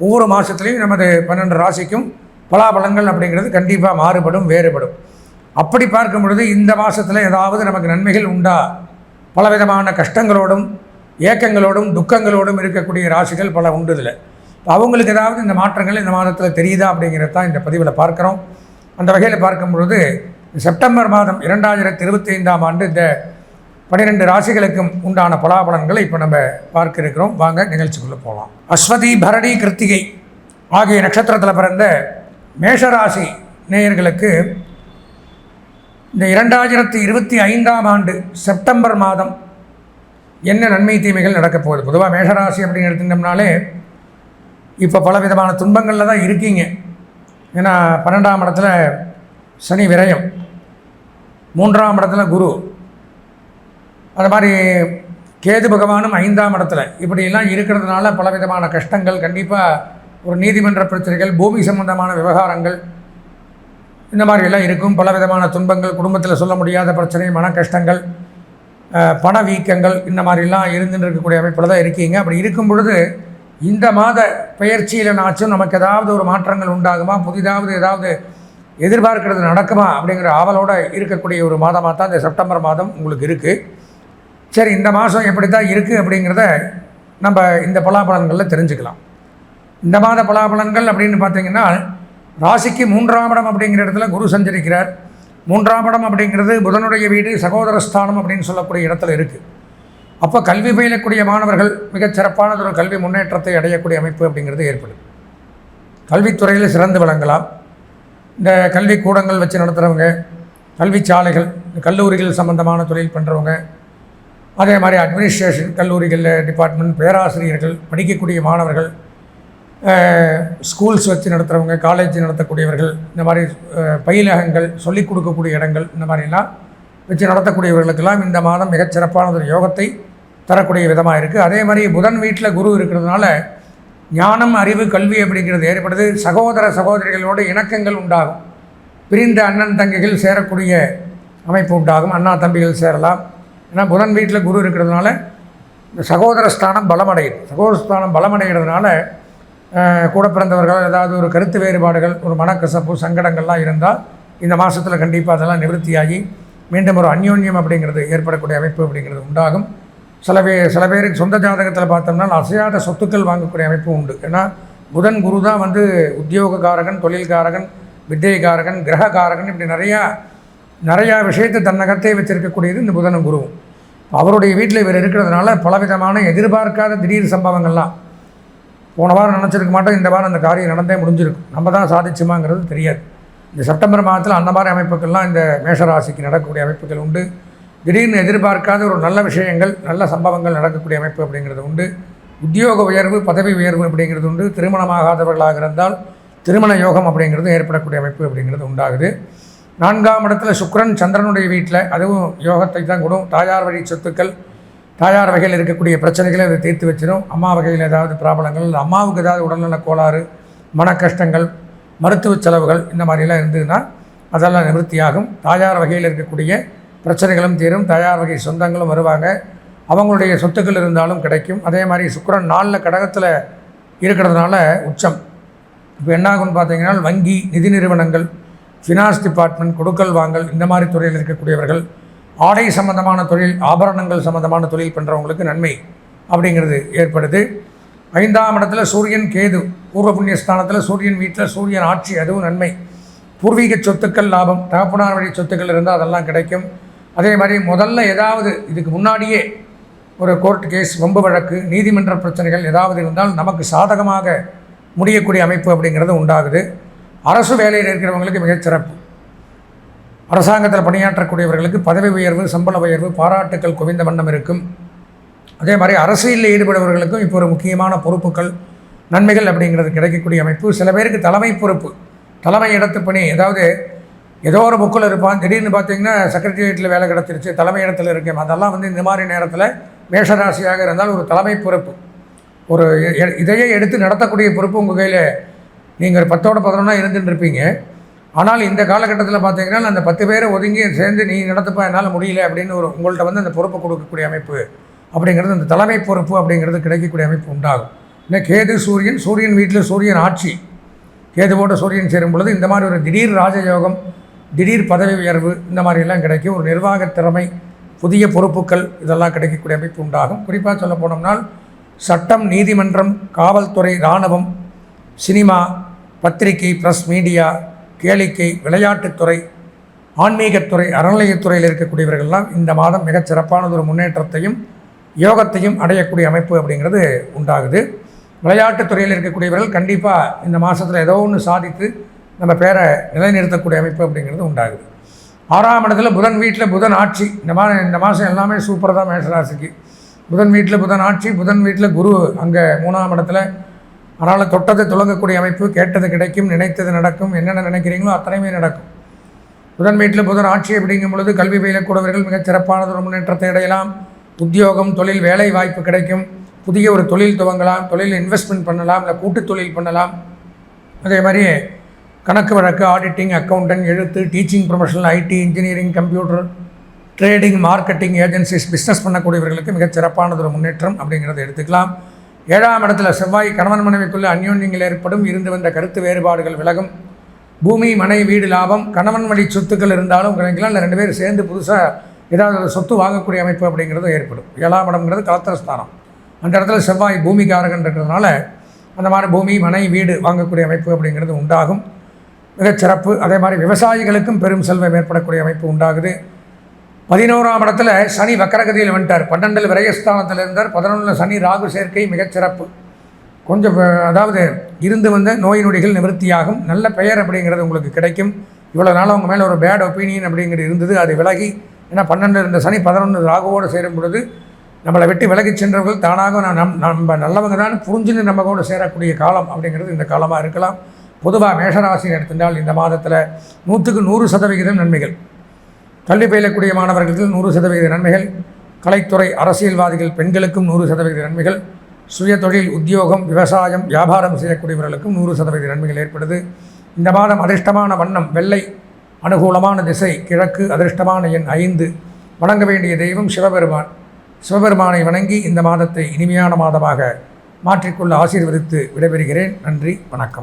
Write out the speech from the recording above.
ஒவ்வொரு மாதத்துலேயும் நமது பன்னெண்டு ராசிக்கும் பலாபலங்கள் அப்படிங்கிறது கண்டிப்பாக மாறுபடும் வேறுபடும். அப்படி பார்க்கும் பொழுது இந்த மாதத்தில் ஏதாவது நமக்கு நன்மைகள் உண்டா? பலவிதமான கஷ்டங்களோடும் ஏக்கங்களோடும் துக்கங்களோடும் இருக்கக்கூடிய ராசிகள் பல உண்டு இதில் அவங்களுக்கு ஏதாவது இந்த மாற்றங்கள் இந்த மாதத்தில் தெரியுதா அப்படிங்கிறது தான் இந்த பதிவில் பார்க்குறோம். அந்த வகையில் பார்க்கும் பொழுது செப்டம்பர் மாதம் இரண்டாயிரத்தி இருபத்தி ஐந்தாம் ஆண்டு இந்த பன்னிரெண்டு ராசிகளுக்கும் உண்டான பலாபலன்களை இப்போ நம்ம பார்க்க இருக்கிறோம் வாங்க நிகழ்ச்சிக்குள்ளே போகலாம் அஸ்வதி பரணி கிருத்திகை ஆகிய நட்சத்திரத்தில் பிறந்த மேஷராசி நேயர்களுக்கு இந்த இரண்டாயிரத்தி இருபத்தி ஐந்தாம் ஆண்டு செப்டம்பர் மாதம் என்ன நன்மை தீமைகள் நடக்கப் போகுது? பொதுவாக மேஷராசி அப்படின்னு எடுத்துட்டோம்னாலே இப்போ பல விதமான துன்பங்களில் தான் இருக்கீங்க. ஏன்னா பன்னெண்டாம் இடத்துல சனி விரயம் மூன்றாம் இடத்துல குரு அது மாதிரி கேது பகவானும் ஐந்தாம் இடத்துல. இப்படியெல்லாம் இருக்கிறதுனால பலவிதமான கஷ்டங்கள் கண்டிப்பாக ஒரு நீதிமன்ற பிரச்சனைகள் பூமி சம்பந்தமான விவகாரங்கள் இந்த மாதிரியெல்லாம் இருக்கும். பலவிதமான துன்பங்கள் குடும்பத்தில் சொல்ல முடியாத பிரச்சனை மன கஷ்டங்கள் பண வீக்கங்கள் இந்த மாதிரிலாம் இருந்துன்னு இருக்கக்கூடிய அமைப்பில் தான் இருக்கீங்க. அப்படி இருக்கும் பொழுது இந்த மாத பெயர்ச்சியில் நாச்சும் நமக்கு ஏதாவது ஒரு மாற்றங்கள் உண்டாகுமா? புதிதாவது ஏதாவது எதிர்பார்க்கிறது நடக்குமா? அப்படிங்கிற ஆவலோடு இருக்கக்கூடிய ஒரு மாதமாக தான் இந்த செப்டம்பர் மாதம் உங்களுக்கு இருக்குது சரி இந்த மாதம் எப்படி தான் இருக்குது அப்படிங்கிறத நம்ம இந்த பலாபலன்களில் தெரிஞ்சுக்கலாம். இந்த மாத பலாபலன்கள் அப்படின்னு பார்த்தீங்கன்னா ராசிக்கு மூன்றாம் இடம் அப்படிங்கிற இடத்துல குரு சஞ்சரிக்கிறார். மூன்றாம் இடம் அப்படிங்கிறது புதனுடைய வீடு சகோதரஸ்தானம் அப்படின்னு சொல்லக்கூடிய இடத்துல இருக்குது அப்போ கல்வி பயிலக்கூடிய மாணவர்கள் மிகச் சிறப்பானதொரு கல்வி முன்னேற்றத்தை அடையக்கூடிய அமைப்பு அப்படிங்கிறது ஏற்படும் கல்வித்துறையில் சிறந்து விளங்கலாம். இந்த கல்வி கூடங்கள் வச்சு நடத்துகிறவங்க கல்வி சாலைகள் கல்லூரிகள் சம்பந்தமான தொழில் பண்ணுறவங்க அதே மாதிரி அட்மினிஸ்ட்ரேஷன் கல்லூரிகளில் டிபார்ட்மெண்ட் பேராசிரியர்கள் படிக்கக்கூடிய மாணவர்கள் ஸ்கூல்ஸ் வச்சு நடத்துகிறவங்க காலேஜ் நடத்தக்கூடியவர்கள் இந்த மாதிரி பயிலகங்கள் சொல்லிக் கொடுக்கக்கூடிய இடங்கள் இந்த மாதிரிலாம் வச்சு நடத்தக்கூடியவர்களுக்கெல்லாம் இந்த மாதம் மிகச் சிறப்பானது ஒரு யோகத்தை தரக்கூடிய விதமாக இருக்குது அதே மாதிரி புதன் வீட்டில் குரு இருக்கிறதுனால ஞானம் அறிவு கல்வி அப்படிங்கிறது ஏற்படுது. சகோதர சகோதரிகளோடு இணக்கங்கள் உண்டாகும். பிரிந்த அண்ணன் தங்கைகள் சேரக்கூடிய அமைப்பு உண்டாகும். அண்ணா தம்பிகள் சேரலாம். ஏன்னா புதன் வீட்டில் குரு இருக்கிறதுனால இந்த சகோதர ஸ்தானம் பலமடையுது. சகோதர ஸ்தானம் பலமடைகிறதுனால கூட பிறந்தவர்கள் ஏதாவது ஒரு கருத்து வேறுபாடுகள் ஒரு மனக்கசப்பு சங்கடங்கள்லாம் இருந்தால் இந்த மாதத்தில் கண்டிப்பாக அதெல்லாம் நிவர்த்தியாகி மீண்டும் ஒரு அந்யோன்யம் அப்படிங்கிறது ஏற்படக்கூடிய அமைப்பு அப்படிங்கிறது உண்டாகும். சில பேர் சில பேருக்கு சொந்த ஜாதகத்தில் பார்த்தோம்னா அசையாத சொத்துக்கள் வாங்கக்கூடிய அமைப்பு உண்டு. ஏன்னா புதன் குரு தான் வந்து உத்தியோகக்காரகன் தொழில்காரகன் வித்தியகாரகன் கிரகக்காரகன் இப்படி நிறையா நிறையா விஷயத்தை தன்னகத்தே வச்சிருக்கக்கூடியது இந்த புதனும் குருவும். அவருடைய வீட்டில் இவர் இருக்கிறதுனால பலவிதமான எதிர்பார்க்காத திடீர் சம்பவங்கள்லாம். போன வாரம் நினச்சிருக்க மாட்டோம் இந்த வாரம் அந்த காரியம் நடந்தே முடிஞ்சிருக்கும். நம்ம தான் சாதிச்சுமாங்கிறது தெரியாது. இந்த செப்டம்பர் மாதத்தில் அந்த மாதிரி அமைப்புகள்லாம் இந்த மேஷராசிக்கு நடக்கக்கூடிய அமைப்புகள் உண்டு. திடீர்னு எதிர்பார்க்காத ஒரு நல்ல விஷயங்கள் நல்ல சம்பவங்கள் நடக்கக்கூடிய அமைப்பு அப்படிங்கிறது உண்டு. உத்தியோக உயர்வு பதவி உயர்வு அப்படிங்கிறது உண்டு. திருமணமாகாதவர்களாக இருந்தால் திருமண யோகம் அப்படிங்கிறது ஏற்படக்கூடிய அமைப்பு அப்படிங்கிறது உண்டாகுது. நான்காம் இடத்துல சுக்கிரன் சந்திரனுடைய வீட்டில் அதுவும் யோகத்தை தான் கொடுக்கும் தாயார் வழி சொத்துக்கள் தாயார் வகையில் இருக்கக்கூடிய பிரச்சனைகளை அதை தீர்த்து வச்சிடும் அம்மா வகையில் ஏதாவது ப்ராப்ளங்கள் இல்லை அம்மாவுக்கு ஏதாவது உடல்நல கோளாறு மன கஷ்டங்கள் மருத்துவ செலவுகள் இந்த மாதிரிலாம் இருந்ததுன்னா அதெல்லாம் நிவர்த்தியாகும். தாயார் வகையில் இருக்கக்கூடிய பிரச்சனைகளும் தீரும். தாயார் வகை சொந்தங்களும் வருவாங்க. அவங்களுடைய சொத்துக்கள் இருந்தாலும் கிடைக்கும். அதே மாதிரி சுக்கரன் நாளில் கடகத்தில் இருக்கிறதுனால உச்சம். இப்போ என்னாகும்னு பார்த்தீங்கன்னா வங்கி நிதி நிறுவனங்கள் ஃபினான்ஸ் டிபார்ட்மெண்ட் கொடுக்கல் வாங்கல் இந்த மாதிரி துறையில் இருக்கக்கூடியவர்கள் ஆடை சம்பந்தமான தொழில் ஆபரணங்கள் சம்பந்தமான தொழில் பண்ணுறவங்களுக்கு நன்மை அப்படிங்கிறது ஏற்படுது. ஐந்தாம் இடத்துல சூரியன் கேது பூர்வ புண்ணிய ஸ்தானத்தில் சூரியன் வீட்டில் சூரியன் ஆட்சி அதுவும் நன்மை. பூர்வீக சொத்துக்கள் லாபம் தகப்பனார் வழி சொத்துக்கள் இருந்தால் அதெல்லாம் கிடைக்கும். அதே மாதிரி முதல்ல ஏதாவது இதுக்கு முன்னாடியே ஒரு கோர்ட் கேஸ் வம்பு வழக்கு நீதிமன்ற பிரச்சனைகள் ஏதாவது இருந்தால் நமக்கு சாதகமாக முடியக்கூடிய அமைப்பு அப்படிங்கிறது உண்டாகுது. அரசு வேலையில் இருக்கிறவங்களுக்கு மிகச்சிறப்பு அரசாங்கத்தில் பணியாற்றக்கூடியவர்களுக்கு பதவி உயர்வு சம்பள உயர்வு பாராட்டுக்கள் குவிந்த வண்ணம் இருக்கும். அதே மாதிரி அரசியலில் ஈடுபடுபவர்களுக்கும் இப்போ ஒரு முக்கியமான பொறுப்புகள் நன்மைகள் அப்படிங்கிறது கிடைக்கக்கூடிய அமைப்பு. சில பேருக்கு தலைமை பொறுப்பு தலைமை இடத்து பணி ஏதாவது ஏதோ ஒரு புக்கில் இருப்பான் திடீர்னு பார்த்தீங்கன்னா செக்ரட்டரியேட்டில் வேலை கிடச்சிருச்சு தலைமை இடத்துல இருக்கேன். அதெல்லாம் வந்து இந்த மாதிரி நேரத்தில் மேஷராசியாக இருந்தால் ஒரு தலைமை பொறுப்பு. ஒரு எ- இதையே எடுத்து நடத்தக்கூடிய பொறுப்பு உங்கள் கையில் நீங்கள் ஒரு பத்தோட பதினொன்றா இருந்துட்டு இருப்பீங்க ஆனால் இந்த காலகட்டத்தில் பார்த்தீங்கன்னா அந்த பத்து பேரை ஒதுங்கி சேர்ந்து நீ நடத்தப்பா என்னால் முடியல அப்படின்னு ஒரு உங்கள்கிட்ட வந்து அந்த பொறுப்பு கொடுக்கக்கூடிய அமைப்பு அப்படிங்கிறது அந்த தலைமை பொறுப்பு அப்படிங்கிறது கிடைக்கக்கூடிய அமைப்பு உண்டாகும். இன்னும் கேது சூரியன் சூரியன் வீட்டில் சூரியன் ஆட்சி. கேதுவோட சூரியன் சேரும் பொழுது இந்த மாதிரி ஒரு திடீர் ராஜயோகம் திடீர் பதவி உயர்வு இந்த மாதிரியெல்லாம் கிடைக்கும் ஒரு நிர்வாக திறமை புதிய பொறுப்புகள் இதெல்லாம் கிடைக்கக்கூடிய அமைப்பு உண்டாகும். குறிப்பாக சொல்ல போனோம்னால் சட்டம் நீதிமன்றம் காவல்துறை இராணுவம் சினிமா பத்திரிகை ப்ரெஸ் மீடியா கேளிக்கை விளையாட்டுத்துறை ஆன்மீகத்துறை அறநிலையத்துறையில் இருக்கக்கூடியவர்கள்லாம் இந்த மாதம் மிகச் சிறப்பானது ஒரு முன்னேற்றத்தையும் யோகத்தையும் அடையக்கூடிய அமைப்பு அப்படிங்கிறது உண்டாகுது. விளையாட்டுத்துறையில் இருக்கக்கூடியவர்கள் கண்டிப்பாக இந்த மாதத்தில் ஏதோ ஒன்று சாதித்து நம்ம பேரை நிலைநிறுத்தக்கூடிய அமைப்பு அப்படிங்கிறது உண்டாகுது. ஆறாம் இடத்துல புதன் வீட்டில் புதன் ஆட்சி. இந்த மாதிரி இந்த மாதம் எல்லாமே சூப்பர் தான் மேஷராசிக்கு. புதன் வீட்டில் புதன் ஆட்சி புதன் வீட்டில் குரு அங்கே மூணாம் இடத்துல அதனால் தொட்டது துலங்கக்கூடிய அமைப்பு கேட்டது கிடைக்கும் நினைத்தது நடக்கும். என்னென்ன நினைக்கிறீங்களோ அத்தனையுமே நடக்கும். புதன் வீட்டில் புதன் ஆட்சி அப்படிங்கும் பொழுது கல்வி பயிலக்கூடியவர்கள் மிகச் சிறப்பானது. ஒரு முன்னேற்றத்தை அடையலாம். உத்தியோகம் தொழில் வேலை வாய்ப்பு கிடைக்கும். புதிய ஒரு தொழில் துவங்கலாம். தொழில் இன்வெஸ்ட்மெண்ட் பண்ணலாம். இல்லை கூட்டு தொழில் பண்ணலாம். அதே மாதிரி கணக்கு வழக்கு ஆடிட்டிங் அக்கௌண்டன்ட் எழுத்து teaching professional IT engineering computer trading marketing agencies business பண்ணக்கூடியவர்களுக்கு மிகச் சிறப்பானது. ஒரு முன்னேற்றம் அப்படிங்கிறத எடுத்துக்கலாம். ஏழாம் இடத்துல செவ்வாய் கணவன் மனைவிக்குள்ள அந்யோன்யங்கள் ஏற்படும். இருந்து வந்த கருத்து வேறுபாடுகள் விலகும். பூமி மனை வீடு லாபம் கணவன் வழி சொத்துக்கள் இருந்தாலும் கிடைக்கலாம் இல்லை ரெண்டு பேரும் சேர்ந்து புதுசாக ஏதாவது ஒரு சொத்து வாங்கக்கூடிய அமைப்பு அப்படிங்கிறதும் ஏற்படும். ஏழாம் இடம்ங்கிறது கலத்திரஸ்தானம். அந்த இடத்துல செவ்வாய் பூமிக்காரகன் இருக்கிறதுனால அந்த மாதிரி பூமி மனை வீடு வாங்கக்கூடிய அமைப்பு அப்படிங்கிறது உண்டாகும். மிகச்சிறப்பு அதே மாதிரி விவசாயிகளுக்கும் பெரும் செல்வம் ஏற்படக்கூடிய அமைப்பு உண்டாகுது. பதினோராம் இடத்துல சனி வக்கரகதியில் வந்துட்டார். பன்னெண்டில் விரயஸ்தானத்தில் இருந்தார். பதினொன்றில் சனி ராகு சேர்க்கை மிகச்சிறப்பு கொஞ்சம் அதாவது இருந்து வந்த நோய் நொடிகள் நிவர்த்தியாகும். நல்ல பெயர் அப்படிங்கிறது உங்களுக்கு கிடைக்கும். இவ்வளோ நாள் அவங்க மேலே ஒரு பேட் ஒப்பீனியன் அப்படிங்கிறது இருந்தது. அது விலகி ஏன்னா பன்னெண்டு இருந்த சனி பதினொன்று ராகுவோடு சேரும் பொழுது நம்மளை விட்டு விலகிச் சென்றவர்கள் தானாக நான் நம் நம்ம நல்லவங்க தான். புரிஞ்சுன்னு நம்ம கூட சேரக்கூடிய காலம் அப்படிங்கிறது இந்த காலமாக இருக்கலாம். பொதுவாக மேஷராசி எடுத்திருந்தால் இந்த மாதத்தில் நூற்றுக்கு நூறு சதவிகிதம் நன்மைகள். கல்வி பயிலக்கூடிய மாணவர்களுக்கு நூறு சதவீத நன்மைகள். கலைத்துறை அரசியல்வாதிகள் பெண்களுக்கும் நூறு சதவீத நன்மைகள். சுய தொழில் உத்தியோகம் விவசாயம் வியாபாரம் செய்யக்கூடியவர்களுக்கும் நூறு சதவீத நன்மைகள் ஏற்படுது. இந்த மாதம் அதிர்ஷ்டமான வண்ணம் வெள்ளை அனுகூலமான திசை கிழக்கு அதிர்ஷ்டமான எண் ஐந்து. வணங்க வேண்டிய தெய்வம் சிவபெருமான். சிவபெருமானை வணங்கி இந்த மாதத்தை இனிமையான மாதமாக மாற்றிக்கொள்ள ஆசீர்வதித்து விடைபெறுகிறேன். நன்றி வணக்கம்.